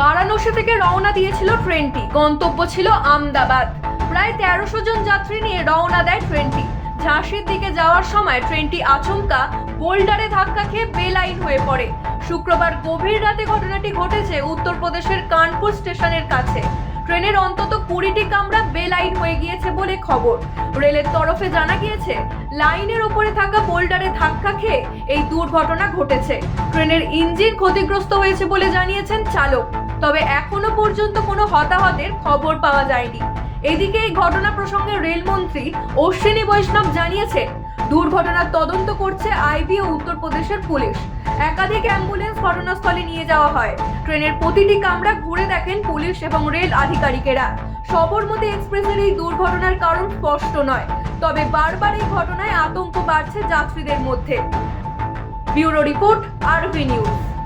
উত্তরপ্রদেশে থেকে রওনা দিয়েছিল ট্রেনটি। গন্তব্য ছিল আমদাবাদ। প্রায় তেরোশো জন যাত্রী নিয়ে রওনা দেয় ট্রেনটি। ঝাঁসির দিকে যাওয়ার সময় ট্রেনটি আচমকা বোল্ডারে ধাক্কা খেয়ে বেলাইন হয়ে পড়ে। শুক্রবার গভীর রাতে ঘটনাটি ঘটেছে উত্তরপ্রদেশের কানপুর স্টেশনের কাছে। ট্রেনের অন্তত কুড়িটি কামরা বেলাইন হয়ে গিয়েছে বলে খবর। রেলের তরফে জানা গিয়েছে, লাইনের ওপরে থাকা বোল্ডারে ধাক্কা খেয়ে এই দুর্ঘটনা ঘটেছে। ট্রেনের ইঞ্জিন ক্ষতিগ্রস্ত হয়েছে বলে জানিয়েছেন চালক। তবে এখনও পর্যন্ত কোনো হতাহতের খবর পাওয়া যায়নি। এদিকে এই ঘটনা প্রসঙ্গে রেলমন্ত্রী অশ্বিনী বৈষ্ণব জানিয়েছেন, দুর্ঘটনার তদন্ত করছে আইবি ও উত্তরপ্রদেশের পুলিশ। একাধিক অ্যাম্বুলেন্স ঘটনাস্থলে নিয়ে যাওয়া হয়। ট্রেনের প্রতিটি কামরা ঘুরে দেখেন পুলিশ এবং রেল আধিকারিকেরা। সবরমতী এক্সপ্রেসের এই দুর্ঘটনার কারণ স্পষ্ট নয়, তবে বারবার এই ঘটনায় আতঙ্ক বাড়ছে যাত্রীদের মধ্যে। Bureau report, RB news.